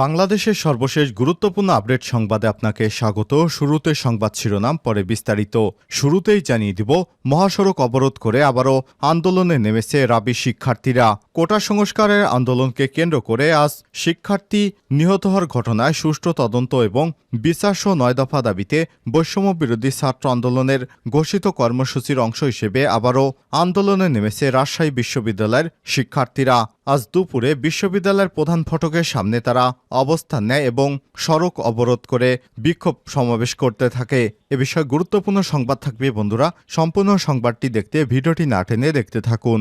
বাংলাদেশের সর্বশেষ গুরুত্বপূর্ণ আপডেট সংবাদে আপনাকে স্বাগত। শুরুতে সংবাদ শিরোনাম, পরে বিস্তারিত। শুরুতেই জানিয়ে দিব, মহাসড়ক অবরোধ করে আবারও আন্দোলনে নেমেছে রাবি শিক্ষার্থীরা। কোটা সংস্কারের আন্দোলনকে কেন্দ্র করে আজ শিক্ষার্থী নিহত হওয়ার ঘটনায় সুষ্ঠু তদন্ত এবং বিচারসহ নয় দফা দাবিতে বৈষম্য বিরোধী ছাত্র আন্দোলনের ঘোষিত কর্মসূচির অংশ হিসেবে আবারও আন্দোলনে নেমেছে রাজশাহী বিশ্ববিদ্যালয়ের শিক্ষার্থীরা। আজ দুপুরে বিশ্ববিদ্যালয়ের প্রধান ফটকের সামনে তারা অবস্থান নেয় এবং সড়ক অবরোধ করে বিক্ষোভ সমাবেশ করতে থাকে। এ বিষয়ে গুরুত্বপূর্ণ সংবাদ থাকবে বন্ধুরা। সম্পূর্ণ সংবাদটি দেখতে ভিডিওটি না টেনে দেখতে থাকুন।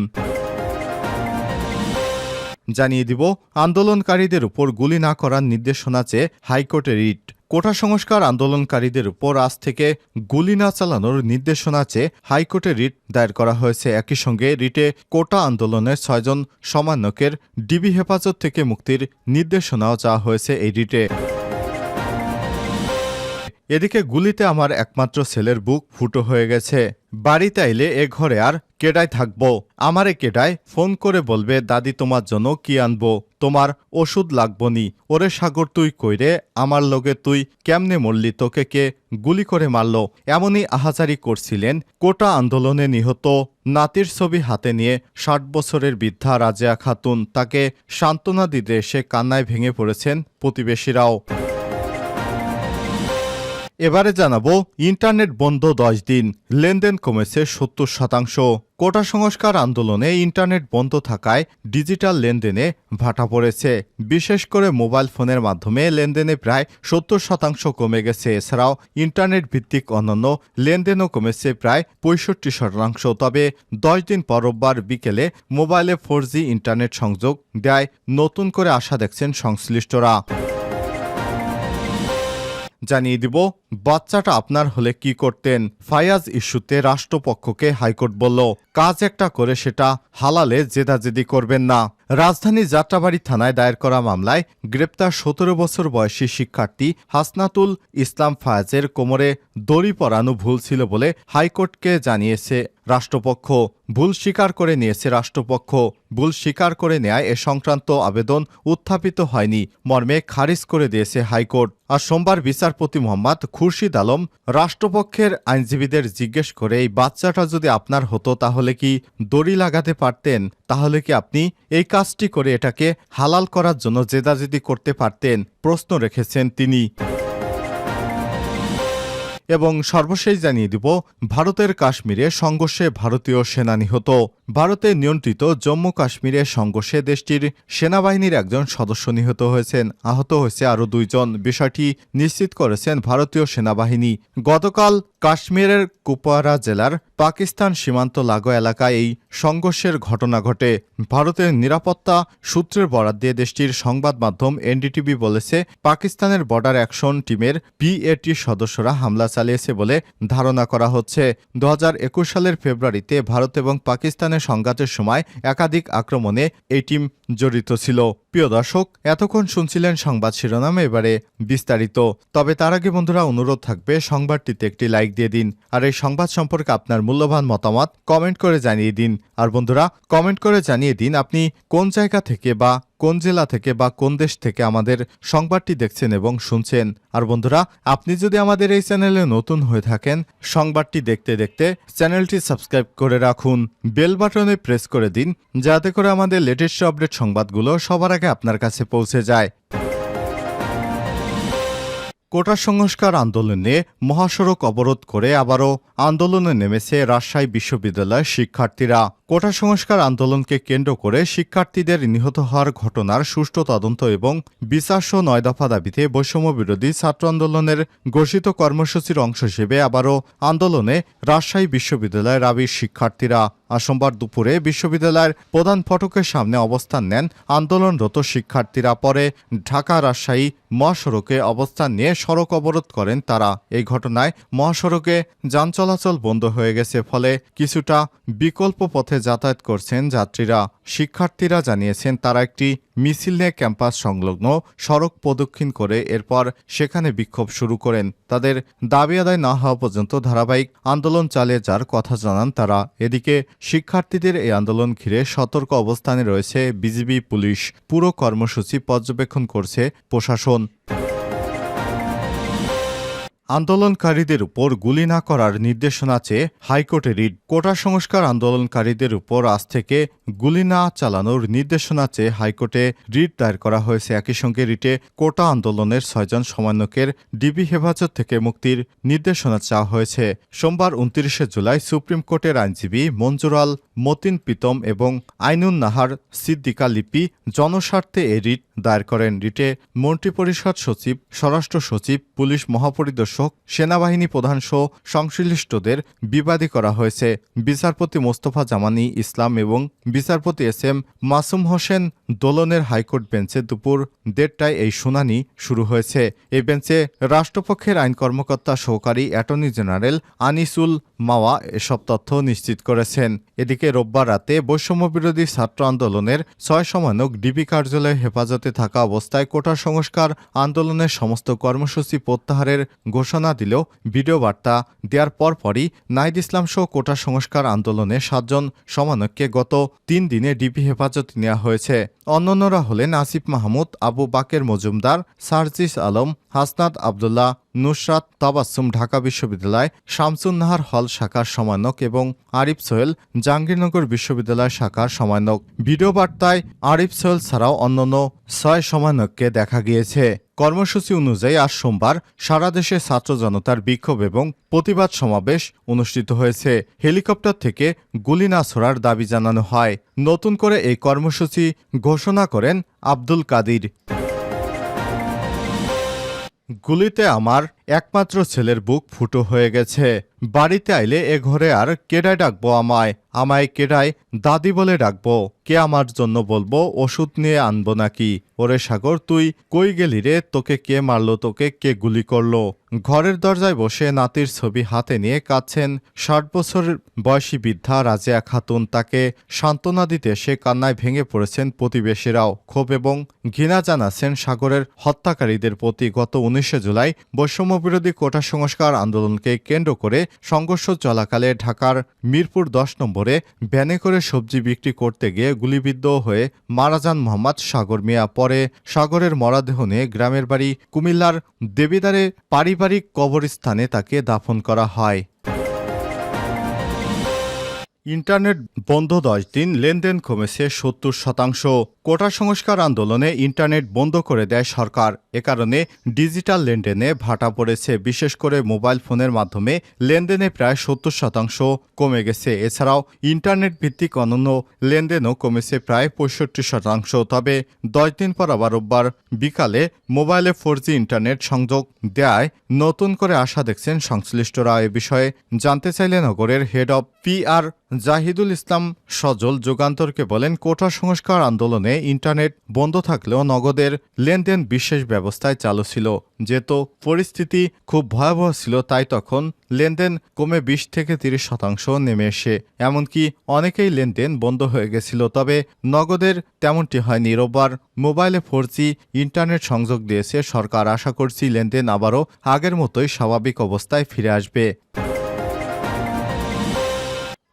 জানিয়ে দিব, আন্দোলনকারীদের উপর গুলি না করার নির্দেশনা চেয়ে হাইকোর্টে রিট। কোটা সংস্কার আন্দোলনকারীদের উপর আজ থেকে গুলি না চালানোর নির্দেশনা চেয়ে হাইকোর্টে রিট দায়ের করা হয়েছে। একই সঙ্গে রিটে কোটা আন্দোলনের ছয়জন সমান্যকের ডিবি হেফাজত থেকে মুক্তির নির্দেশনাও চাওয়া হয়েছে এই রিটে। এদিকে গুলিতে আমার একমাত্র ছেলের বুক ফুটো হয়ে গেছে। বাড়িতে আইলে এ ঘরে আর কেডায় থাকব? আমারে কেডায় ফোন করে বলবে, দাদি, তোমার জন্য কি আনব? তোমার ওষুধ লাগবো নি ওরে সাগর, তুই কইরে আমার লগে তুই কেমনে মরলি? তোকে কে গুলি করে মারল? এমনই আহাজারি করছিলেন কোটা আন্দোলনে নিহত নাতির ছবি হাতে নিয়ে ষাট বছরের বৃদ্ধা রাজিয়া খাতুন। তাকে সান্ত্বনা দিতে এসে কান্নায় ভেঙে পড়েছেন প্রতিবেশীরাও। এবারে জানাব, ইন্টারনেট বন্ধ দশ দিন, লেনদেন কমেছে সত্তর শতাংশ। কোটা সংস্কার আন্দোলনে ইন্টারনেট বন্ধ থাকায় ডিজিটাল লেনদেনে ভাটা পড়েছে। বিশেষ করে মোবাইল ফোনের মাধ্যমে লেনদেনে প্রায় সত্তর শতাংশ কমে গেছে। এছাড়াও ইন্টারনেট ভিত্তিক অন্যান্য লেনদেনও কমেছে প্রায় পঁয়ষট্টি শতাংশ। তবে দশ দিন পর বিকেলে মোবাইলে ফোর ইন্টারনেট সংযোগ দেয়। নতুন করে আশা দেখছেন সংশ্লিষ্টরা। জানিয়ে দিব, বাচ্চাটা আপনার হলে কি করতেন? ফায়াজ ইস্যুতে রাষ্ট্রপক্ষকে হাইকোর্ট বলল, কাজ একটা করে সেটা হালালে জেদাজেদি করবেন না। রাজধানী যাত্রাবাড়ি থানায় দায়ের করা মামলায় গ্রেপ্তার সতেরো বছর বয়সী শিক্ষার্থী হাসনাতুল ইসলাম ফায়াজের কোমরে দড়ি পরানো ভুল ছিল বলে হাইকোর্টকে জানিয়েছে রাষ্ট্রপক্ষ। ভুল স্বীকার করে নিয়েছে রাষ্ট্রপক্ষ। ভুল স্বীকার করে নেয় এ সংক্রান্ত আবেদন উত্থাপিত হয়নি। মর্মে খারিজ করে দিয়েছে হাইকোর্ট। আর সোমবার বিচারপতি মোহাম্মদ খুরশিদ আলম রাষ্ট্রপক্ষের আইনজীবীদের জিজ্ঞেস করে, এই বাচ্চাটা যদি আপনার হতো তাহলে কি দড়ি লাগাতে পারতেন? তাহলে কি আপনি এই কাজটি করে এটাকে হালাল করার জন্য জেদাজেদি করতে পারতেন প্রশ্ন রেখেছেন তিনি। এবং সর্বশেষ জানিয়ে দিব, ভারতের কাশ্মীরে সংঘর্ষে ভারতীয় সেনা নিহত। ভারতে নিয়ন্ত্রিত জম্মু কাশ্মীরে সংঘর্ষে দেশটির সেনাবাহিনীর একজন সদস্য নিহত হয়েছেন। আহত হয়েছে আরও দুইজন। বিষয়টি নিশ্চিত করেছেন ভারতীয় সেনাবাহিনী। গতকাল কাশ্মীরের কুপওয়ারা জেলার পাকিস্তান সীমান্ত লাগো এলাকায় এই সংঘর্ষের ঘটনা ঘটে। ভারতের নিরাপত্তা সূত্রের বরাদ দিয়ে দেশটির সংবাদ মাধ্যম এনডিটিভি বলেছে, পাকিস্তানের বর্ডার অ্যাকশন টিমের পিএটি সদস্যরা হামলা চালিয়েছে বলে ধারণা করা হচ্ছে। দু হাজার একুশ সালের ফেব্রুয়ারিতে ভারত এবং পাকিস্তানের সংঘাতের সময় একাধিক আক্রমণে এই টিম জড়িত ছিল। প্রিয় দর্শক, এতক্ষণ শুনছিলেন সংবাদ শিরোনামে এবারে বিস্তারিত। তবে তার আগে বন্ধুরা অনুরোধ থাকবে, সংবাদটিতে একটি লাইক দিয়ে দিন আর এই সংবাদ সম্পর্কে আপনার মূল্যবান মতামত কমেন্ট করে জানিয়ে দিন। আর বন্ধুরা, কমেন্ট করে জানিয়ে দিন আপনি কোন জায়গা থেকে বা কোন জেলা থেকে বা কোন দেশ থেকে আমাদের সংবাদটি দেখছেন এবং শুনছেন। আর বন্ধুরা, আপনি যদি আমাদের এই চ্যানেলে নতুন হয়ে থাকেন, সংবাদটি দেখতে দেখতে চ্যানেলটি সাবস্ক্রাইব করে রাখুন। বেল বাটনে প্রেস করে দিন, যাতে করে আমাদের লেটেস্ট আপডেট সংবাদগুলো সবার আগে আপনার কাছে পৌঁছে যায়। কোটা সংস্কার আন্দোলনে মহাসড়ক অবরোধ করে আবারও আন্দোলনে নেমেছে রাজশাহী বিশ্ববিদ্যালয়ের শিক্ষার্থীরা। কোটা সংস্কার আন্দোলনকে কেন্দ্র করে শিক্ষার্থীদের নিহত হওয়ার ঘটনার সুষ্ঠু তদন্ত এবং বিচারসহ নয় দফা দাবিতে বৈষম্য বিরোধী ছাত্র আন্দোলনের ঘোষিত কর্মসূচির অংশ হিসেবে আবারও আন্দোলনে রাজশাহী বিশ্ববিদ্যালয়ের আবির শিক্ষার্থীরা সোমবার দুপুরে বিশ্ববিদ্যালয়ের প্রধান ফটকের সামনে অবস্থান নেন আন্দোলনরত শিক্ষার্থীরা। পরে ঢাকা রাজশাহী মহাসড়কে অবস্থান নিয়ে সড়ক অবরোধ করেন তারা। এই ঘটনায় মহাসড়কে যান চলাচল বন্ধ হয়ে গেছে, ফলে কিছুটা বিকল্প পথে যাতায়াত করছেন যাত্রীরা। শিক্ষার্থীরা জানিয়েছেন, তারা একটি মিছিল নিয়ে ক্যাম্পাস সংলগ্ন সড়ক প্রদক্ষিণ করে এরপর সেখানে বিক্ষোভ শুরু করেন। তাদের দাবি আদায় না হওয়া পর্যন্ত ধারাবাহিক আন্দোলন চালিয়ে যাওয়ার কথা জানান তারা। এদিকে শিক্ষার্থীদের এই আন্দোলন ঘিরে সতর্ক অবস্থানে রয়েছে বিজিবি পুলিশ। পুরো কর্মসূচি পর্যবেক্ষণ করছে প্রশাসন। আন্দোলনকারীদের উপর গুলি না করার নির্দেশনা চেয়ে হাইকোর্টে রিট কোটা সংস্কার আন্দোলনকারীদের উপর আজ থেকে গুলি না চালানোর নির্দেশনা চেয়ে হাইকোর্টে রিট দায়ের করা হয়েছে। একই সঙ্গে রিটে কোটা আন্দোলনের ছয়জন সমন্বয়কের ডিবি হেফাজত থেকে মুক্তির নির্দেশনা চাওয়া হয়েছে। সোমবার উনত্রিশে জুলাই সুপ্রিম কোর্টের আইনজীবী মঞ্জুরাল মতিন পিতম এবং আইনুন নাহার সিদ্দিকা লিপি জনস্বার্থে এ রিট দায়ের করেন। রিটে মন্ত্রিপরিষদ সচিব, স্বরাষ্ট্র সচিব, পুলিশ মহাপরিদর্শক সেনাবাহিনী প্রধান সহ সংশ্লিষ্টদের বিবাদী করা হয়েছে। বিচারপতি মোস্তফা জামানি ইসলাম এবং বিচারপতি এস এম মাসুম হোসেন দোলনের হাইকোর্ট বেঞ্চে দুপুর দেড়টায় এই শুনানি শুরু হয়েছে। এই বেঞ্চে রাষ্ট্রপক্ষের আইন কর্মকর্তা সহকারী অ্যাটর্নি জেনারেল আনিসুল মাওয়া এসব তথ্য নিশ্চিত করেছেন। এদিকে রোববার রাতে বৈষম্যবিরোধী ছাত্র আন্দোলনের ছয় সমানক ডিবি কার্যালয়ে হেফাজতে থাকা অবস্থায় কোটা সংস্কার আন্দোলনের সমস্ত কর্মসূচি প্রত্যাহারের ঘোষণা দিলেও ভিডিও বার্তা দেওয়ার পরপরই নাইদ ইসলাম সহ কোটা সংস্কার আন্দোলনে সাতজন সমন্বয়ককে গত তিন দিনে ডিবি হেফাজতে নেওয়া হয়েছে। অন্যান্যরা হলেন আসিফ মাহমুদ, আবু বাকের মজুমদার, সার্জিস আলম, হাসনাত আবদুল্লাহ, নুসরাত তাবাসুম ঢাকা বিশ্ববিদ্যালয়, শামসুন্নাহার হল শাখার সমন্বয়ক এবং আরিফ সোহেল জাহাঙ্গীরনগর বিশ্ববিদ্যালয় শাখার সমন্বয়ক ভিডিও বার্তায় আরিফ সোহেল ছাড়াও অন্যান্য ছয় সমন্বয়ককে দেখা গিয়েছে। কর্মসূচি অনুযায়ী আজ সোমবার সারা দেশে ছাত্র জনতার বিক্ষোভ এবং প্রতিবাদ সমাবেশ অনুষ্ঠিত হয়েছে। হেলিকপ্টার থেকে গুলি না ছোড়ার দাবি জানানো হয়। নতুন করে এই কর্মসূচি ঘোষণা করেন আব্দুল কাদির। গুলিতে আমার একমাত্র ছেলের বুক ফুটো হয়ে গেছে। বাড়িতে আইলে এ ঘরে আর কেডায় ডাকবো আমায়? আমায় কেডায় দাদি বলে ডাকবো? কে আমার জন্য বলব? ওষুধ নিয়ে আনব নাকি? ওরে সাগর, তুই কই গেলি রে? তোকে কে মারলো? তোকে কে গুলি করল? ঘরের দরজায় বসে নাতির ছবি হাতে নিয়ে কাঁদছেন ষাট বছর বয়সী বৃদ্ধা রাজিয়া খাতুন। তাকে সান্ত্বনা দিতে সে কান্নায় ভেঙে পড়েছেন প্রতিবেশীরাও। ক্ষোভ এবং ঘৃণা জানাচ্ছেন সাগরের হত্যাকারীদের প্রতি। গত উনিশে জুলাই বৈষম্যবিরোধী কোটা সংস্কার আন্দোলনকে কেন্দ্র করে সংঘর্ষ চলাকালে ঢাকার মিরপুর দশ নম্বরে ভ্যানে করে সবজি বিক্রি করতে গিয়ে গুলিবিদ্ধ হয়ে মারা যান মোহাম্মদ সাগর মিয়া। পরে সাগরের মরাদেহ নিয়ে গ্রামের বাড়ি কুমিল্লার দেবিদারে পারিবারিক কবরস্থানে তাকে দাফন করা হয়। ইন্টারনেট বন্ধ দশ দিন, লেনদেন কমেছে সত্তর শতাংশ। কোটা সংস্কার আন্দোলনে ইন্টারনেট বন্ধ করে দেয় সরকার। এ কারণে ডিজিটাল লেনদেনে ভাটা পড়েছে। বিশেষ করে মোবাইল ফোনের মাধ্যমে লেনদেনে প্রায় সত্তর শতাংশ কমে গেছে। এছাড়াও ইন্টারনেট ভিত্তিক অনন্য লেনদেনও কমেছে প্রায় পঁয়ষট্টি শতাংশ। তবে দশ দিন পর আবার রোববার বিকালে মোবাইলে ফোর ইন্টারনেট সংযোগ দেয় নতুন করে আশা দেখছেন সংশ্লিষ্টরা। এ বিষয়ে জানতে চাইলে নগরের head of PR Zahidul Islam Sajal যুগান্তরকে বলেন, কোটা সংস্কার আন্দোলনে ইন্টারনেট বন্ধ থাকলেও নগদের লেনদেন বিশেষ ব্যবস্থায় চালু ছিল। যেহেতু পরিস্থিতি খুব ভয়াবহ ছিল, তাই তখন লেনদেন কমে বিশ থেকে তিরিশ শতাংশ নেমে এসে, এমনকি অনেকেই লেনদেন বন্ধ হয়ে গেছিল। তবে নগদের তেমনটি হয়নি। রোববার মোবাইলে ফোর ইন্টারনেট সংযোগ দিয়েছে সরকার। আশা করছি লেনদেন আবারও আগের মতোই স্বাভাবিক অবস্থায় ফিরে আসবে।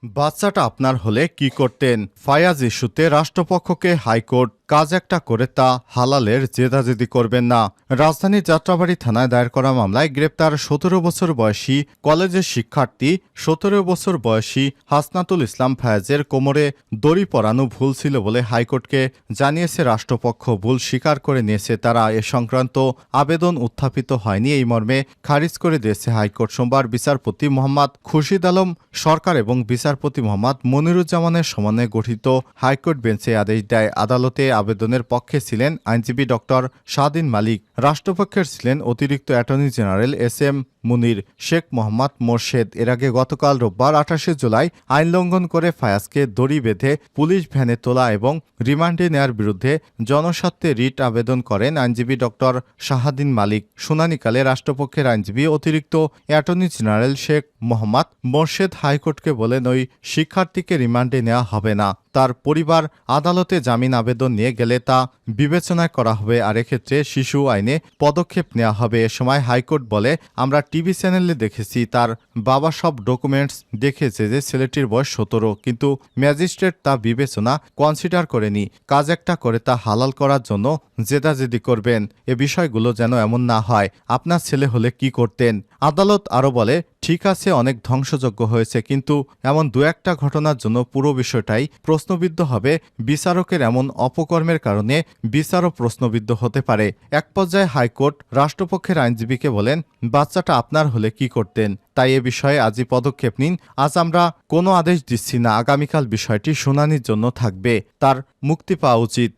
বাচ্চাটা আপনার হলে কি করতেন? ফায়াজ ইস্যুতে রাষ্ট্রপক্ষকে হাইকোর্ট কাজ একটা করে তা হালালের জেদাজেদি করবেন না। রাজধানীর যাত্রাবাড়ি থানায় দায়ের করা মামলায় গ্রেপ্তার সতেরো বছর বয়সী কলেজের শিক্ষার্থী, সতেরো বছর বয়সী হাসনাতুল ইসলাম ফায়াজের কোমরে দড়ি পরানো ভুল ছিল বলে হাইকোর্টকে জানিয়েছে রাষ্ট্রপক্ষ। ভুল স্বীকার করে নিয়েছে তারা। এ সংক্রান্ত আবেদন উত্থাপিত হয়নি। এই মর্মে খারিজ করে দিয়েছে হাইকোর্ট। সোমবার বিচারপতি মোহাম্মদ খুরশিদ আলম, সরকার এবং বিচারপতি মোহাম্মদ মনিরুজ্জামানের সমানে গঠিত হাইকোর্ট বেঞ্চে আদেশ দেয়। আদালতে আবেদনের পক্ষে ছিলেন আইনজীবী ডক্টর শাহদিন মালিক। রাষ্ট্রপক্ষের ছিলেন অতিরিক্ত attorney general S M Munir Sheikh Mohammad Morshed. এর আগে গতকাল রোববার আঠাশে জুলাই আইন লঙ্ঘন করে ফায়াজকে দড়ি বেঁধে পুলিশ ভ্যানে তোলা এবং রিমান্ডে নেয়ার বিরুদ্ধে জনস্বার্থে রিট আবেদন করেন আইনজীবী ডক্টর শাহাদিন মালিক। শুনানিকালে রাষ্ট্রপক্ষের আইনজীবী অতিরিক্ত অ্যাটর্নি জেনারেল শেখ মোহাম্মদ মোর্শেদ হাইকোর্টকে বলেন, ওই শিক্ষার্থীকে রিমান্ডে নেওয়া হবে না। তার পরিবার আদালতে জামিন আবেদন নিয়ে গেলে তা বিবেচনা করা হবে, আর এক্ষেত্রে শিশু আইনে পদক্ষেপ নেওয়া হবে। এ সময় হাইকোর্ট বলে, আমরা টিভি চ্যানেলে দেখেছি, তার বাবা সব ডকুমেন্টস দেখেছে যে ছেলেটির বয়স সতেরো, কিন্তু ম্যাজিস্ট্রেট তা বিবেচনা কনসিডার করেনি। কাজ একটা করে তা হালাল করার জন্য জেদাজেদি করবেন। এ বিষয়গুলো যেন এমন না হয়। আপনার ছেলে হলে কি করতেন? আদালত আরও বলে ঠিক আছে, অনেক ধ্বংসযোগ্য হয়েছে, কিন্তু এমন দু একটা ঘটনার জন্য পুরো বিষয়টাই প্রশ্নবিদ্ধ হবে। বিচারকের এমন অপকর্মের কারণে বিচারও প্রশ্নবিদ্ধ হতে পারে। এক পর্যায়ে হাইকোর্ট রাষ্ট্রপক্ষের আইনজীবীকে বলেন, বাচ্চাটা আপনার হলে কি করতেন? তাই এ বিষয়ে আজই পদক্ষেপ নিন। আজ আমরা কোনো আদেশ দিচ্ছি না, আগামীকাল বিষয়টি শুনানির জন্য থাকবে। তার মুক্তি পাওয়া উচিত।